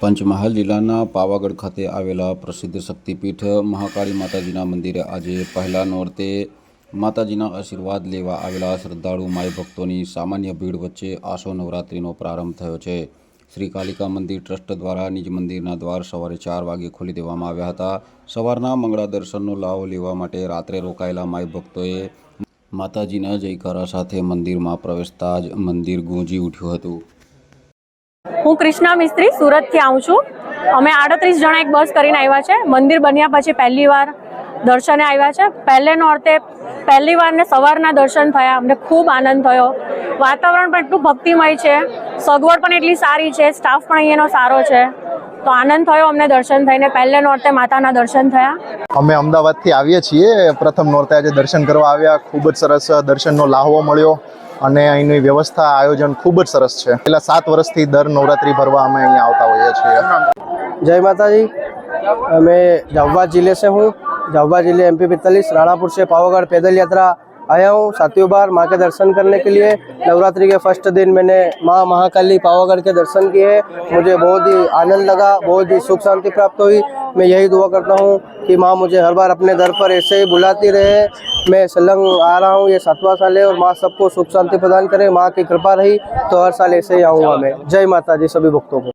પંચમહાલ જિલ્લાના પાવાગઢ ખાતે આવેલા પ્રસિદ્ધ શક્તિપીઠ મહાકાળી માતાજીના મંદિરે આજે પહેલા નોરતે માતાજીના આશીર્વાદ લેવા આવેલા શ્રદ્ધાળુ માય ભક્તોની સામાન્ય ભીડ વચ્ચે આસો નવરાત્રિનો પ્રારંભ થયો છે. શ્રી કાલિકા મંદિર ટ્રસ્ટ દ્વારા નિજ મંદિરના દ્વાર સવારે ચાર વાગે ખોલી દેવામાં આવ્યા હતા. સવારના મંગળા દર્શનનો લાવો લેવા માટે રાત્રે રોકાયેલા માઈ ભક્તોએ માતાજીના જયકારા સાથે મંદિરમાં પ્રવેશતા જ મંદિર ગુંજી ઉઠ્યું હતું. હું કૃષ્ણા મિસ્ત્રી સુરતથી આવું છું. અમે આડત્રીસ જણા એક બસ કરીને આવ્યા છે. મંદિર બન્યા પછી પહેલી વાર દર્શને આવ્યા છે. પહેલેનો અર્થે પહેલી વારને સવારના દર્શન થયા. અમને ખૂબ આનંદ થયો. વાતાવરણ પણ એટલું ભક્તિમય છે. સગવડ પણ એટલી સારી છે. સ્ટાફ પણ અહીંયાનો સારો છે. તો આનંદ થયો અમને દર્શન થઈને. પહેલે નોરતે માતાના દર્શન થયા. અમે અમદાવાદથી આવીએ છીએ. પ્રથમ નોરતે આજે દર્શન કરવા આવ્યા. ખૂબ જ સરસ દર્શનનો લાહવો મળ્યો અને અહીંની વ્યવસ્થા આયોજન ખૂબ જ સરસ છે. પેલા સાત વર્ષથી દર નવરાત્રી ભરવા અમે અહીંયા આવતા હોઈએ છીએ. જય માતાજી. અમે જવા જિલ્લે છે હું. જવા જિલ્લે એમપી પિસ્તાલીસ રાણાપુર છે પાવાગઢ પેદલ યાત્રા आया हूँ सातवीं बार माँ के दर्शन करने के लिए। नवरात्रि के फ़र्स्ट दिन मैंने माँ महाकाली पावागढ़ के दर्शन किए। मुझे बहुत ही आनंद लगा, बहुत ही सुख शांति प्राप्त हुई। मैं यही दुआ करता हूँ कि माँ मुझे हर बार अपने दर पर ऐसे ही बुलाती रहे। मैं सलंग आ रहा हूँ ये सातवां साल है और माँ सबको सुख शांति प्रदान करे, माँ की कृपा रही तो हर साल ऐसे ही आऊँगा मैं। जय माता जी सभी भक्तों को।